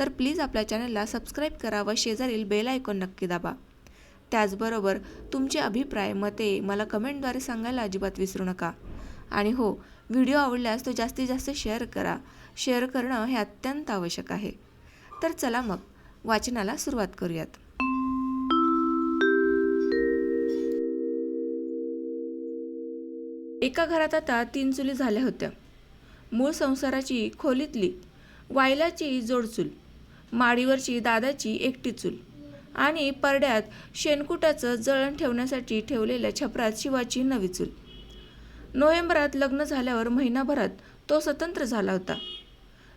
तर प्लीज आपल्या चॅनलला सबस्क्राईब करा व शेजारील बेल आयकॉन नक्की दाबा. त्याचबरोबर तुमचे अभिप्राय मते मला कमेंटद्वारे सांगायला अजिबात विसरू नका. आणि हो व्हिडिओ आवडल्यास तो जास्तीत जास्त शेअर करा. शेअर करणं हे अत्यंत आवश्यक आहे. तर चला मग वाचनाला सुरुवात करूयात. एका घरात आता तीन चुली झाल्या होत्या. मूळ संसाराची खोलीतली वायलाची जोडचूल. माडीवरची दादाची एकटी चूल. आणि परड्यात शेणकुटाचं जळण ठेवण्यासाठी ठेवलेल्या छपरात शिवाची नवी चूल. नोव्हेंबरात लग्न झाल्यावर महिनाभरात तो स्वतंत्र झाला होता.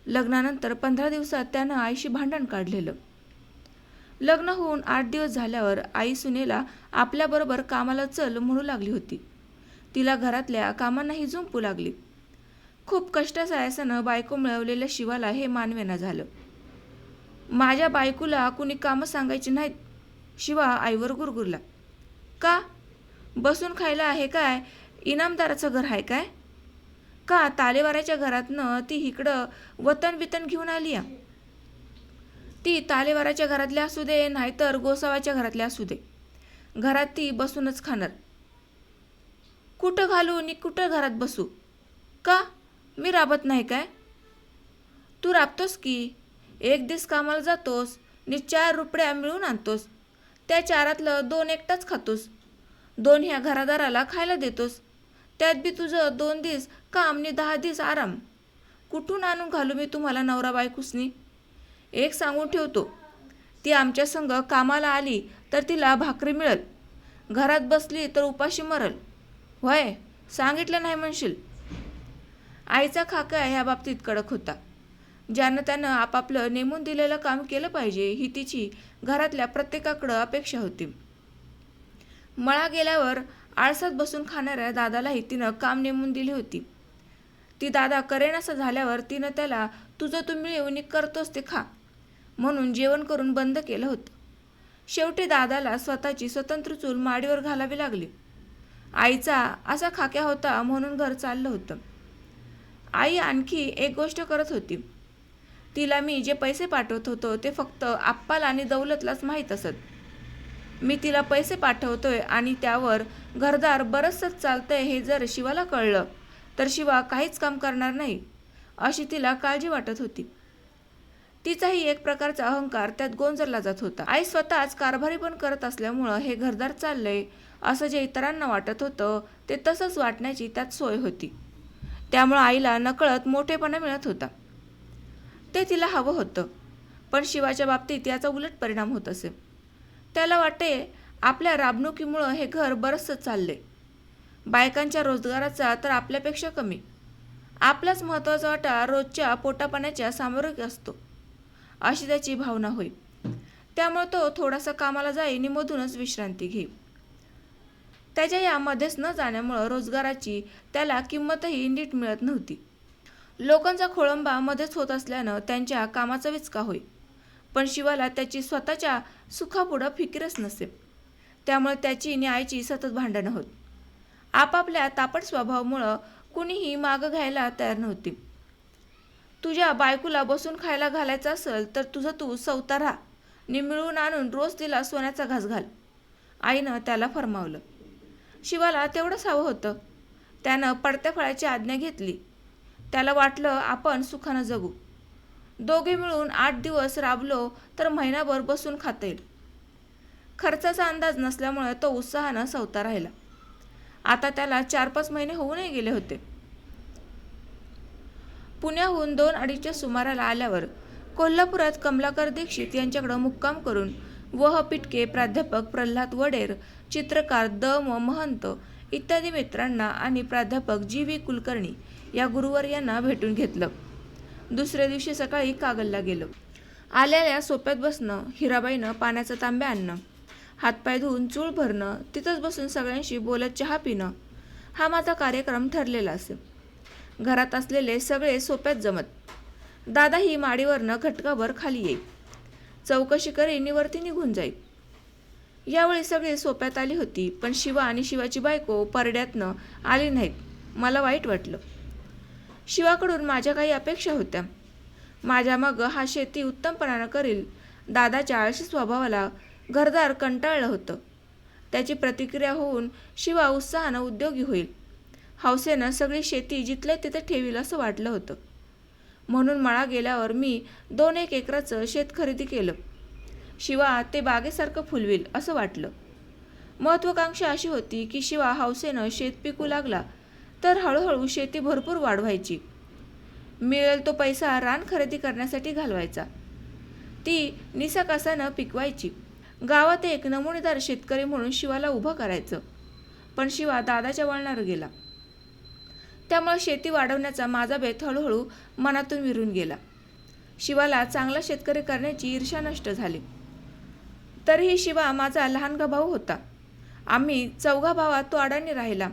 लग्नानंतर पंधरा दिवसात त्यानं आईशी भांडण काढलेलं. लग्न होऊन आठ दिवस झाल्यावर आई सुनेला आपल्याबरोबर कामाला चल म्हणू लागली होती. तिला घरातल्या कामांनाही झुंपू लागली. खूप कष्टासायासानं बायको मिळवलेल्या शिवाला हे मानवेना झालं. माझ्या बायकोला कुणी कामं सांगायची नाहीत. शिवा आईवर गुरगुरला. का? बसून खायला आहे काय? इनामदाराचं घर आहे काय? का तालेवाराच्या घरातनं ती इकडं वतन बितन घेऊन आली या? ती तालेवाराच्या घरातल्या असू दे नाहीतर गोसावाच्या घरातल्या असू दे. घरात ती बसूनच खाणार. कुठं घालू नि कुठं घरात बसू? का? मी राबत नाही काय? तू राबतोस की? एक दिस कामाला जातोस नि चार रुपड्या मिळून आणतोस. त्या चारातलं दोन एकटाच खातोस. दोन ह्या घरादाराला खायला देतोस. त्यात बी तुझं दोन दिवस काम नि दहा दिस आराम. कुठून आणून घालू मी तुम्हाला नवरा बायकूसनी? एक सांगून ठेवतो. ती आमच्या संग कामाला आली तर तिला भाकरी मिळल. घरात बसली तर उपाशी मरल. व्हय सांगितलं नाही म्हणशील. आईचा खाका ह्या बाबतीत कडक होता. ज्यानं त्यानं आपापलं नेमून दिलेलं काम केलं पाहिजे ही तिची घरातल्या प्रत्येकाकडं अपेक्षा होती. मळा गेल्यावर आळसात बसून खाणाऱ्या दादालाही तिनं काम नेमून दिली होती. ती दादा करेनासं झाल्यावर तिनं त्याला तुझं तू मिळवून करतोस ते खा म्हणून जेवण करून बंद केलं होतं. शेवटी दादाला स्वतःची स्वतंत्र चूल माडीवर घालावी लागली. आईचा असा खाक्या होता म्हणून घर चाललं होतं. आई आणखी एक गोष्ट करत होती. तिला मी जे पैसे पाठवत होतो ते फक्त आप्पाल आणि दौलतलाच माहीत असत. मी तिला पैसे पाठवतोय आणि त्यावर घरदार बरंचसं चालतंय हे जर शिवाला कळलं तर शिवा काहीच काम करणार नाही अशी तिला काळजी वाटत होती. तिचाही एक प्रकारचा अहंकार त्यात गोंजरला जात होता. आई स्वतःच कारभारी पण करत असल्यामुळं हे घरदार चाललंय असं जे इतरांना वाटत होतं ते तसंच वाटण्याची त्यात सोय होती. त्यामुळं आईला नकळत मोठेपणा मिळत होता. ते तिला हवं होतं. पण शिवाच्या बाबतीत याचा उलट परिणाम होत असे. त्याला वाटे आपल्या राबणुकीमुळं हे घर बरंचसं चालले बायकांच्या रोजगाराचा तर आपल्यापेक्षा कमी. आपलाच महत्त्वाचा वाटा रोजच्या पोटापाण्याच्या सामोरिक असतो. अशी त्याची भावना होई त्यामुळे तो थोडासा कामाला जाई आणि मधूनच विश्रांती घेई. त्याच्या या मध्येच न जाण्यामुळं रोजगाराची त्याला किंमतही नीट मिळत नव्हती. लोकांचा खोळंबा मध्येच होत असल्यानं त्यांच्या कामाचा विचका होई पण शिवाला त्याची स्वतःच्या सुखापुढं फिकीरच नसे त्यामुळे त्याची आणि आईची सतत भांडणं होत. आपापल्या तापट स्वभावामुळं कुणीही मागं घ्यायला तयार नव्हती. तुझ्या बायकोला बसून खायला घालायचं असेल तर तुझं तू सवता राहा. नि मिळून आणून रोज तिला सोन्याचा घास घाल. आईनं त्याला फरमावलं. शिवाला तेवढंच हवं होतं. त्यानं पडत्या फळाची आज्ञा घेतली. त्याला वाटलं आपण सुखानं जगू. दोघे मिळून आठ दिवस राबलो तर महिनाभर बसून खाता येईल खर्चाचा अंदाज नसल्यामुळे तो उत्साहानं सवता राहिला. आता त्याला चार पाच महिने होऊनही गेले होते. पुण्याहून दोन अडीचच्या सुमाराला आल्यावर कोल्हापुरात कमलाकर दीक्षित यांच्याकडं मुक्काम करून वह पिटके प्राध्यापक प्रल्हाद वडेर चित्रकार द. म. महंत इत्यादी मित्रांना आणि प्राध्यापक जी व्ही कुलकर्णी या गुरुवर यांना भेटून घेतलं. दुसऱ्या दिवशी सकाळी कागलला गेलो. आल्याल्या सोप्यात बसणं हिराबाईनं पाण्याचा तांब्या आणणं हातपाय धुवून चूळ भरणं तिथंच बसून सगळ्यांशी बोलत चहा पिणं हा माझा कार्यक्रम ठरलेला असे. घरात असलेले सगळे सोप्यात जमत. दादा ही माडीवरनं घटकाभर खाली येईल. चौकशी करीन वरती निघून जाईल. यावेळी सगळी सोप्यात आली होती पण शिवा आणि शिवाची बायको परड्यातनं आली नाहीत. मला वाईट वाटलं. शिवाकडून माझ्या काही अपेक्षा होत्या. माझ्या मग हा शेती उत्तमपणानं करील दादाच्या आळशी स्वभावाला घरदार कंटाळलं होतं. त्याची प्रतिक्रिया होऊन शिवा उत्साहानं उद्योगी होईल. हौसेनं सगळी शेती जिथल्या तिथं ठेवील असं वाटलं होतं. म्हणून मळा गेल्यावर मी दोन एक एकराचं शेत खरेदी केलं. शिवा ते बागेसारखं फुलविल असं वाटलं. महत्त्वाकांक्षा अशी होती की शिवा हौसेनं शेत पिकू लागला तर हळूहळू शेती भरपूर वाढवायची. मिळेल तो पैसा रान खरेदी करण्यासाठी घालवायचा. ती निसाकासानं पिकवायची. गावात एक नमुनेदार शेतकरी म्हणून शिवाला उभं करायचं. पण शिवा दादाच्या वळणावर गेला. त्यामुळे शेती वाढवण्याचा माझा बेत हळूहळू मनातून विरून गेला. शिवाला चांगला शेतकरी करण्याची ईर्षा नष्ट झाली. तरीही शिवा माझा लहानगा भाऊ होता. आम्ही चौघा भावात तो अडाणी राहिला.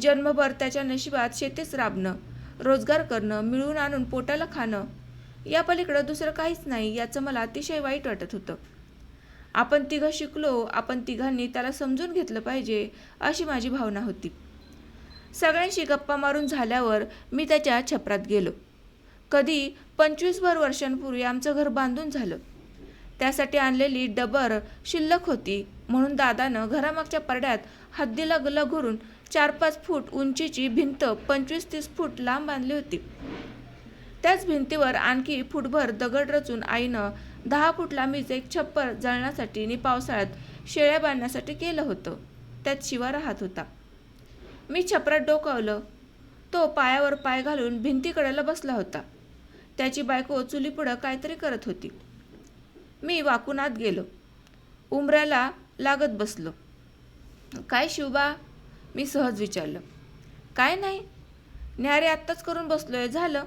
जन्मभर त्याच्या नशिबात शेतीच राबणं रोजगार करणं मिळून आणून पोटाला खाणं या पलीकडं दुसरं काहीच नाही याचं मला अतिशय वाईट वाटत होतं. आपण तिघं शिकलो आपण तिघांनी त्याला समजून घेतलं पाहिजे अशी माझी भावना होती. सगळ्यांशी गप्पा मारून झाल्यावर मी त्याच्या छपरात गेलो. कधी पंचवीसभर वर्षांपूर्वी आमचं घर बांधून झालं. त्यासाठी आणलेली डबर शिल्लक होती. म्हणून दादानं घरामागच्या परड्यात हद्दीला लगुरून चार पाच फूट उंचीची भिंत पंचवीस तीस फूट लांब बांधली होती. त्याच भिंतीवर आणखी फुटभर दगड रचून आईनं दहा फूट लांबीचं एक छप्पर जळण्यासाठी आणि पावसाळ्यात शेळ्या बांधण्यासाठी केलं होतं. त्यात शिवा राहत होता. मी छपरात डोकावलं. तो पायावर पाय घालून भिंतीकडेला बसला होता. त्याची बायको चुलीपुढं काहीतरी करत होती. मी वाकुनात गेलो. उमऱ्याला लागत बसलो. काय शिवबा? मी सहज विचारलं. काय नाही. न्यारे आत्ताच करून बसलो आहे झालं.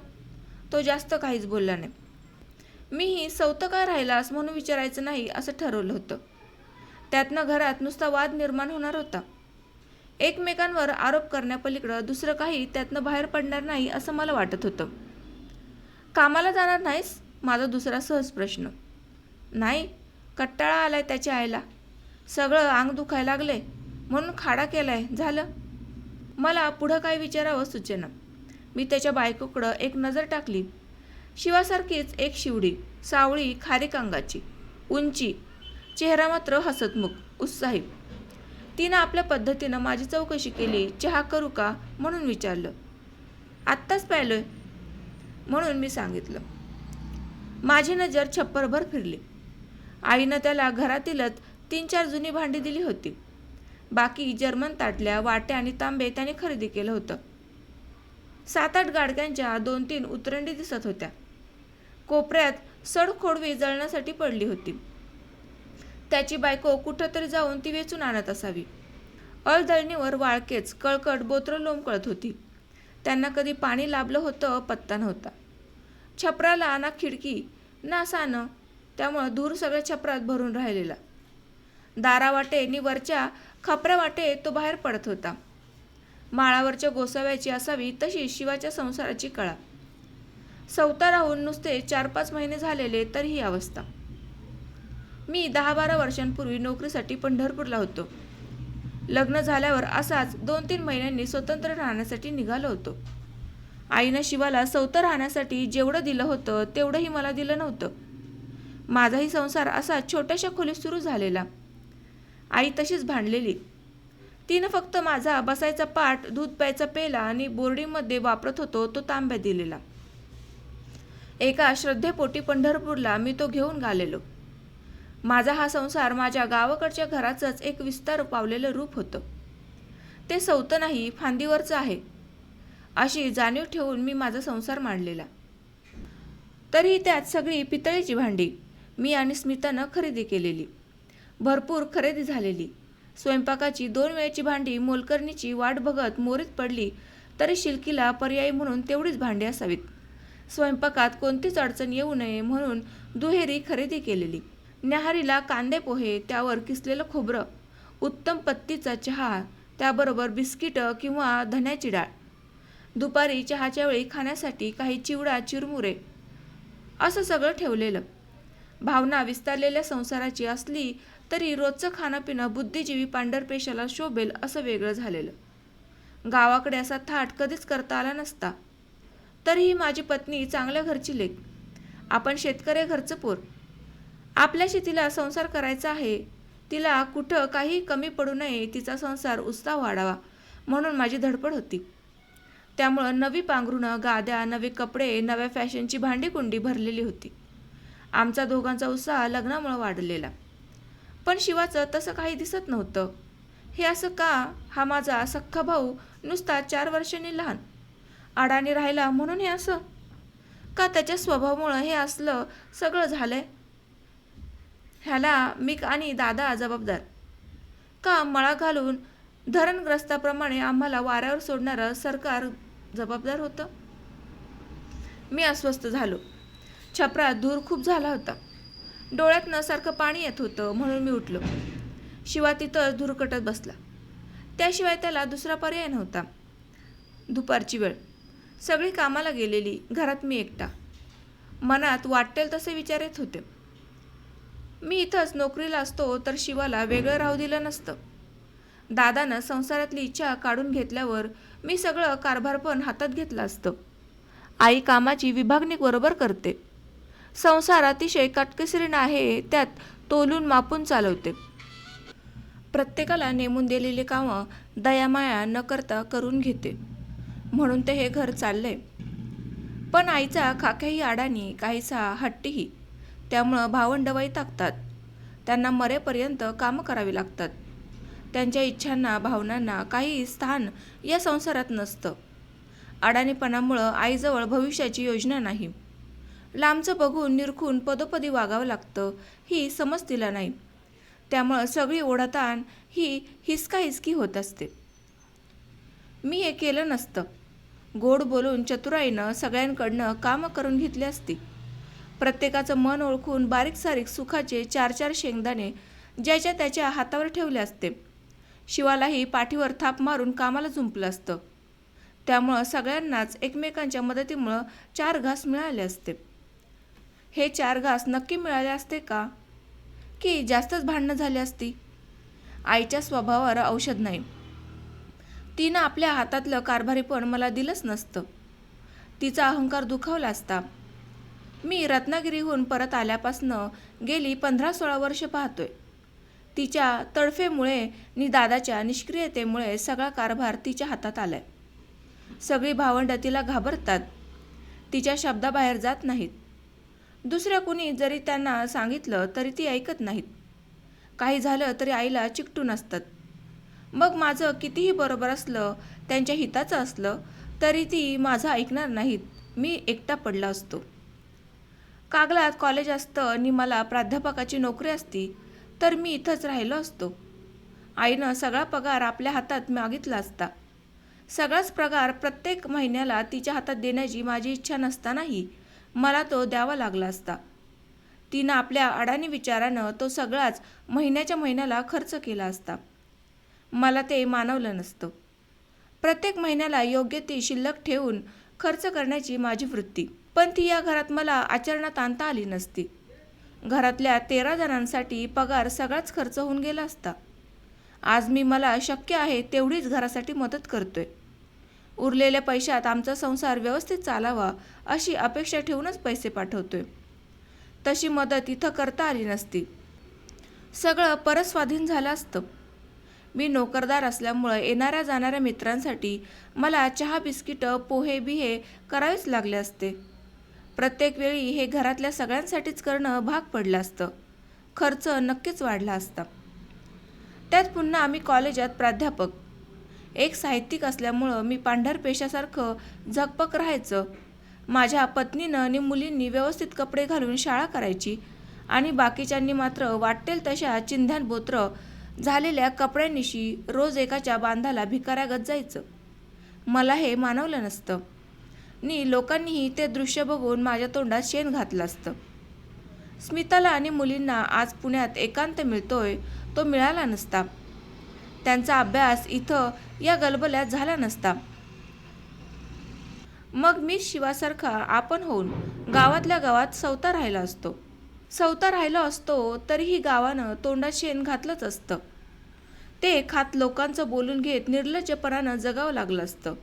तो जास्त काहीच बोलला नाही. मीही सौतं काय राहिलास म्हणून विचारायचं नाही असं ठरवलं होतं. त्यातनं घरात नुसता वाद निर्माण होणार होता. एकमेकांवर आरोप करण्यापलीकडं दुसरं काही त्यातनं बाहेर पडणार नाही असं मला वाटत होतं. कामाला जाणार नाहीस? माझा दुसरा सहज प्रश्न. नाही कट्टाळा आलाय त्याच्या आईला. सगळं अंग दुखायला लागले म्हणून खाडा केलाय. झालं? मला पुढं काय विचारावं सूचना. मी त्याच्या बायकोकडं एक नजर टाकली. शिवासारखीच एक शिवडी सावळी खारीक अंगाची. उंची चेहरा मात्र हसतमुख उत्साही. तिनं आपल्या पद्धतीनं माझी चौकशी केली चहा करू का? म्हणून विचारलं. आत्ताच प्यायलोय? म्हणून मी सांगितलं. माझी नजर छप्परभर फिरली. आईनं त्याला घरातीलच तीन चार जुनी भांडी दिली होती. बाकी जर्मन ताटल्या वाट्या आणि तांबे त्याने खरेदी केलं होतं. सात आठ गाडग्यांच्या दोन तीन उतरंडी दिसत होत्या. कोपऱ्यात सडखोडवी जळण्यासाठी पडली होती. त्याची बायको कुठंतरी जाऊन ती वेचून आणत असावी. अळदळणीवर वाळकेच कळकट बोत्र लोंबकळत होती. त्यांना कधी पाणी लाभलं होतं पत्ता नव्हता. छपराला ना खिडकी ना सानं त्यामुळं धूर सगळ्या छपरात भरून राहिलेला. दारावाटे नि वरच्या खपऱ्यावाटे तो बाहेर पडत होता. माळावरच्या गोसाव्याची असावी तशी शिवाच्या संसाराची कळा. सवता राहून नुसते चार पाच महिने झालेले तर ही अवस्था. मी दहा बारा वर्षांपूर्वी नोकरीसाठी पंढरपूरला होतो. लग्न झाल्यावर असाच दोन तीन महिन्यांनी स्वतंत्र राहण्यासाठी निघालो होतो. आईनं शिवाला सवतं राहण्यासाठी जेवढं दिलं होतं तेवढंही मला दिलं नव्हतं. माझाही संसार असा छोट्याशा खोलीत सुरू झालेला. आई तशीच भांडलेली. तिनं फक्त माझा बसायचा पाट दूध प्यायचा पेला आणि बोर्डिंगमध्ये वापरत होतो तो तांब्या दिलेला. एका श्रद्धेपोटी पंढरपूरला मी तो घेऊन गालेलो माझा हा संसार माझ्या गावाकडच्या घराचंच एक विस्तार पावलेलं रूप होतं. ते सवतं नाही फांदीवरचं आहे. अशी जाणीव ठेवून मी माझा संसार मांडलेला. तरी त्यात सगळी पितळीची भांडी. मी आणि स्मितानं खरेदी केलेली. भरपूर खरेदी झालेली. स्वयंपाकाची दोन वेळची भांडी मोलकरणीची वाट बघत मोरीत पडली तरी शिलकीला पर्यायी म्हणून तेवढीच भांडी असावीत. स्वयंपाकात कोणतीच अडचण येऊ नये म्हणून दुहेरी खरेदी केलेली. न्याहारीला कांदे पोहे त्यावर किसलेलं खोबरं उत्तम पत्तीचा चहा त्याबरोबर बिस्किटं किंवा धन्याची डाळ. दुपारी चहाच्या वेळी खाण्यासाठी काही चिवडा चिरमुरे असं सगळं ठेवलेलं. भावना विस्तारलेल्या संसाराची असली तरी रोजचं खाणंपिणं बुद्धिजीवी पांढरपेशाला शोभेल असं वेगळं झालेलं. गावाकडे असा थाट कधीच करता आला नसता. तरीही माझी पत्नी चांगल्या घरची लेख आपण शेतकरी घरचं पोर. आपल्याशी तिला संसार करायचा आहे. तिला कुठं काही कमी पडू नये तिचा संसार उत्साह वाढावा म्हणून माझी धडपड होती. त्यामुळं नवी पांघरुणं गाद्या नवे कपडे नव्या फॅशनची भांडीकुंडी भरलेली होती. आमचा दोघांचा उत्साह लग्नामुळं वाढलेला. पण शिवाचं तसं काही दिसत नव्हतं. हे असं का? हा माझा सख्खा भाऊ नुसता चार वर्षांनी लहान. अडाणी राहिला म्हणून हे असं? का त्याच्या स्वभावामुळं हे असलं सगळं झालंय? ह्याला मी आणि दादा जबाबदार. का मळा घालून धरणग्रस्ताप्रमाणे आम्हाला वाऱ्यावर सोडणारं सरकार जबाबदार होतं? मी अस्वस्थ झालो. छपरात धूर खूप झाला होता. डोळ्यात सारखं पाणी येत होतं म्हणून मी उठलो. शिवा तिथंच धुरकटत बसला. त्याशिवाय त्याला दुसरा पर्याय नव्हता. दुपारची वेळ. सगळी कामाला गेलेली. घरात मी एकटा. मनात वाटेल तसे विचार येत होते. मी इथंच नोकरीला असतो तर शिवाला वेगळं राहू दिलं नसतं. दादानं संसारातली इच्छा काढून घेतल्यावर मी सगळं कारभार पण हातात घेतलं असतं. आई कामाची विभागणी बरोबर करते. संसार अतिशय काटकसरीनं आहे त्यात तोलून मापून चालवते. प्रत्येकाला नेमून दिलेली कामं दयामाया न करता करून घेते. म्हणून ते हे घर चाललंय. पण आईचा खाक्याही आडानी काहीसा हट्टीही. त्यामुळं भावंड वैतागतात त्यांना मरेपर्यंत कामं करावी लागतात. त्यांच्या इच्छांना भावनांना काही स्थान या संसारात नसतं. अडाणीपणामुळं आईजवळ भविष्याची योजना नाही. लांबचं बघून निरखून पदोपदी वागावं लागतं ही समज तिला नाही. त्यामुळं सगळी ओढाताण ही हिसका हिसकी होत असते. मी हे केलं नसतं. गोड बोलून चतुराईनं सगळ्यांकडनं कामं करून घेतली असती. प्रत्येकाचं मन ओळखून बारीक सारीक सुखाचे चार चार शेंगदाणे ज्याच्या त्याच्या हातावर ठेवले असते. शिवालाही पाठीवर थाप मारून कामाला झुंपलं असतं. त्यामुळं सगळ्यांनाच एकमेकांच्या मदतीमुळं चार घास मिळाले असते. हे चार घास नक्की मिळाले असते का? की जास्तच भांडणं झाली असती? आईच्या स्वभावावर औषध नाही. तिनं आपल्या हातातलं कारभारीपण मला दिलंच नसतं. तिचा अहंकार दुखावला असता. मी रत्नागिरीहून परत आल्यापासनं गेली पंधरा सोळा वर्ष पाहतोय. तिच्या तडफेमुळे नि दादाच्या निष्क्रियतेमुळे सगळा कारभार तिच्या हातात आलाय. सगळी भावंडं तिला घाबरतात. तिच्या शब्दाबाहेर जात नाहीत. दुसऱ्या कुणी जरी त्यांना सांगितलं तरी ती ऐकत नाहीत. काही झालं तरी आईला चिकटून असतात मग माझं कितीही बरोबर असलं त्यांच्या हिताचं असलं तरी ती माझं ऐकणार नाहीत. मी एकटा पडला असतो. कागलात कॉलेज असतं आणि मला प्राध्यापकाची नोकरी असती तर मी इथंच राहिलो असतो. आईनं सगळा पगार आपल्या हातात मागितला असता. सगळाच पगार प्रत्येक महिन्याला तिच्या हातात देण्याची माझी इच्छा नसतानाही मला तो द्यावा लागला असता. तिनं आपल्या अडाणी विचारानं तो सगळाच महिन्याच्या महिन्याला खर्च केला असता. मला ते मानवलं नसतं. प्रत्येक महिन्याला योग्य ती शिल्लक ठेवून खर्च करण्याची माझी वृत्ती. पण ती या घरात मला आचरणात आणता आली नसती. घरातल्या तेरा जणांसाठी पगार सगळाच खर्च होऊन गेला असता. आज मी मला शक्य आहे तेवढीच घरासाठी मदत करतोय. उरलेल्या पैशात आमचा संसार व्यवस्थित चालावा अशी अपेक्षा ठेवूनच पैसे पाठवतोय. तशी मदत इथं करता आली नसती. सगळं परस्वाधीन झालं असतं. मी नोकरदार असल्यामुळं येणाऱ्या जाणाऱ्या मित्रांसाठी मला चहा बिस्किटं पोहे बिहे करावेच लागले असते. प्रत्येक वेळी हे घरातल्या सगळ्यांसाठीच करणं भाग पडलं असतं. खर्च नक्कीच वाढला असता. त्यात पुन्हा आम्ही कॉलेजात प्राध्यापक एक साहित्यिक असल्यामुळं मी पांढर पेशासारखं झकपक राहायचं. माझ्या पत्नीनं आणि मुलींनी व्यवस्थित कपडे घालून शाळा करायची आणि बाकीच्यांनी मात्र वाटेल तशा चिंध्यान बोत्र झालेल्या कपड्यांनिशी रोज एकाच्या बांधाला भिकाऱ्यागत जायचं. मला हे मानवलं नसतं. नी लोकांनीही ते दृश्य बघून माझ्या तोंडात शेण घातलं असतं. स्मिताला आणि मुलींना आज पुण्यात एकांत मिळतोय तो मिळाला नसता. त्यांचा अभ्यास इथं या गलबल्यात झाला नसता. मग मी शिवासारखा आपण होऊन गावातल्या गावात सवता राहिला असतो. सवता राहिलो असतो तरीही गावानं तोंडात शेण घातलंच असतं. ते खात लोकांचं बोलून घेत निर्लज्जपणानं जगावं लागलं असतं.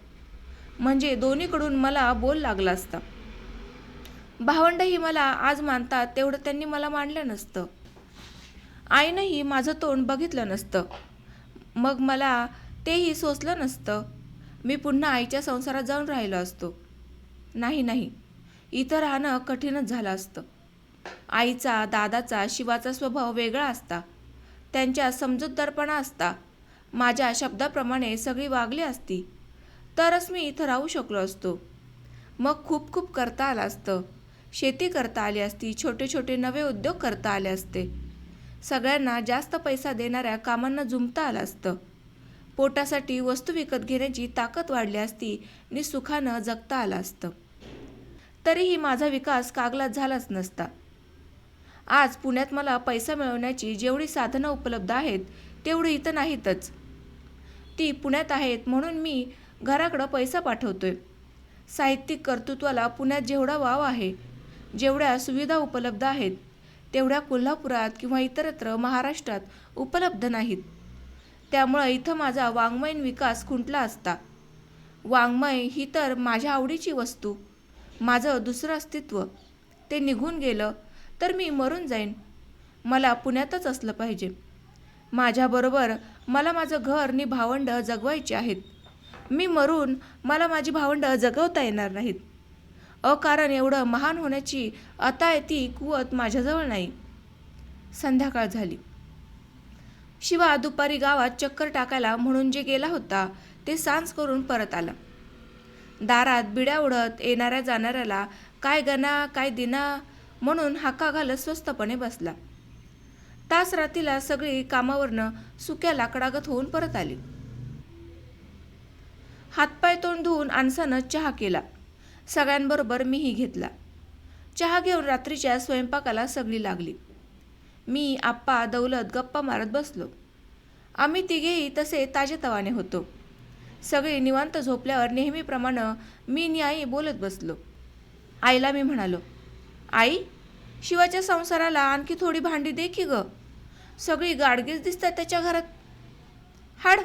म्हणजे दोन्हीकडून मला बोल लागला असता. भावंडही मला आज मानतात तेवढं त्यांनी मला मानलं नसतं. आईनंही माझं तोंड बघितलं नसतं. मग मला तेही सोसलं नसतं. मी पुन्हा आईच्या संसारात जाऊन राहिलो असतो. नाही नाही. इथं राहणं कठीणच झालं असतं. आईचा दादाचा शिवाचा स्वभाव वेगळा असता. त्यांच्या समजूतदारपणा असता. माझ्या शब्दाप्रमाणे सगळी वागली असती. तरच मी इथं राहू शकलो असतो. मग खूप खूप करता आलं असतं. शेती करता आली असती. छोटे छोटे नवे उद्योग करता आले असते. सगळ्यांना जास्त पैसा देणाऱ्या कामांना जुमता आलं असतं. पोटासाठी वस्तू विकत घेण्याची ताकद वाढली असती आणि सुखानं जगता आलं असतं. तरीही माझा विकास कागलात झालाच नसता. आज पुण्यात मला पैसा मिळवण्याची जेवढी साधनं उपलब्ध आहेत तेवढी इथं नाहीतच. ती पुण्यात आहेत म्हणून मी घराकडं पैसा पाठवतोय. साहित्यिक कर्तृत्वाला पुण्यात जेवढा वाव आहे जेवढ्या सुविधा उपलब्ध आहेत तेवढ्या कोल्हापुरात किंवा इतरत्र महाराष्ट्रात उपलब्ध नाहीत. त्यामुळं इथं माझा वाङ्मयीन विकास खुंटला असता. वाङ्मय ही तर माझ्या आवडीची वस्तू. माझं दुसरं अस्तित्व. ते निघून गेलं तर मी मरून जाईन. मला पुण्यातच असलं पाहिजे. माझ्याबरोबर मला माझं घर नि भावंडं जगवायची आहेत. मी मरून मला माझी भावंडं जगवता येणार नाहीत. अकारण एवढं महान होण्याची आता ती कुवत माझ्याजवळ नाही. संध्याकाळ झाली. शिवा दुपारी गावात चक्कर टाकायला म्हणून जे गेला होता ते सांज करून परत आला. दारात बिड्या उडत येणाऱ्या जाणाऱ्याला काय गणा काय दिना? म्हणून हाका घालत स्वस्तपणे बसला. तास रातीला सगळी कामावरनं सुक्या लाकडागत होऊन परत आली. हातपाय तोंड धुवून आणसानं चहा केला. सगळ्यांबरोबर मीही घेतला. चहा घेऊन रात्रीच्या स्वयंपाकाला सगळी लागली. मी आप्पा दौलत गप्पा मारत बसलो. आम्ही तिघेही तसे ताजेतवाने होतो. सगळे निवांत झोपल्यावर नेहमीप्रमाणे मी नि आई बोलत बसलो. आईला मी म्हणालो आई शिवाच्या संसाराला आणखी थोडी भांडी दे की ग? सगळी गाडगीच दिसतात त्याच्या घरात. हाड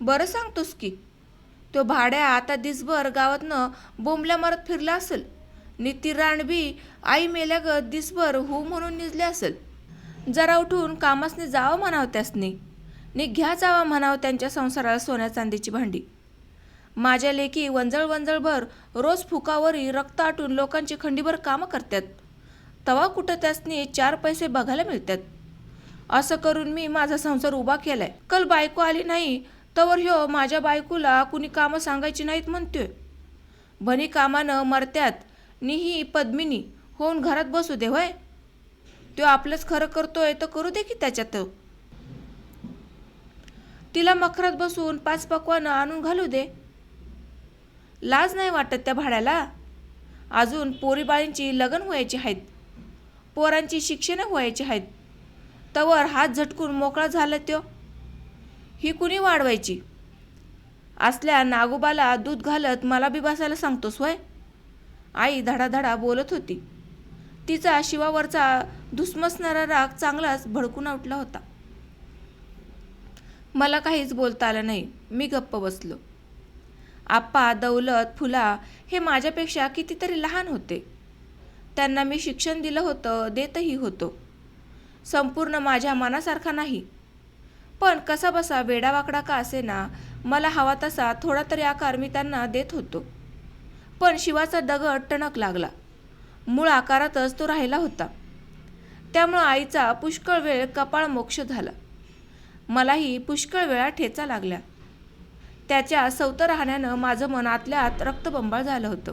बरं सांगतोस की. तो भाड्या आता दिसभर गावातनं बोंबल्या मारत फिरला असेल. निती रानबी आई मेल्यागत दिसभर हू म्हणून निजले असेल. जरा उठून कामासने जावं म्हणावं त्यासनी. नि घ्या जावा म्हणावं त्यांच्या संसाराला सोन्या चांदीची भांडी. माझ्या लेखी वंजळ वंजळभर रोज फुकावरी रक्त आटून लोकांची खंडीभर कामं करतात तवा कुठं त्यासनी चार पैसे बघायला मिळतात असं करून मी माझा संसार उभा केलाय. कल बायको आली नाही तवर ह्यो माझ्या बायकोला कुणी कामं सांगायची नाहीत म्हणतोय. भनी कामानं मरत्यात नि ही पद्मिनी होऊन घरात बसू दे होय. तो आपलंच खरं करतोय तर करू दे की त्याच्यात. तिला मखरात बसून पाच पकवानं आणून घालू दे. लाज नाही वाटत त्या भाड्याला. अजून पोरीबाळींची लग्न व्हायची आहेत. पोरांची शिक्षणं व्हायची आहेत. तवर हात झटकून मोकळा झाला त्यो. ही कुणी वाढवायची? असल्या नागोबाला दूध घालत मला बी बसायला सांगतोस होय? आई धडाधडा बोलत होती. तिचा शिवावरचा धुसमसणारा राग चांगलाच भडकून उठला होता. मला काहीच बोलता आलं नाही. मी गप्प बसलो. आप्पा दौलत फुला हे माझ्यापेक्षा कितीतरी लहान होते. त्यांना मी शिक्षण दिलं होतं देतही होतो. संपूर्ण माझ्या मनासारखा नाही. पण कसा बसा वेडावाकडा का असेना? मला हवा तसा थोडा तरी आकार मी त्यांना देत होतो. पण शिवाचा दगड टणक लागला. मूळ आकारातच तो राहिला होता. त्यामुळं आईचा पुष्कळ वेळ कपाळ मोक्ष झाला. मलाही पुष्कळ वेळा ठेचा लागल्या. त्याच्या सवत राहण्यानं माझं मन आतल्या आत रक्तबंबाळ झालं होतं.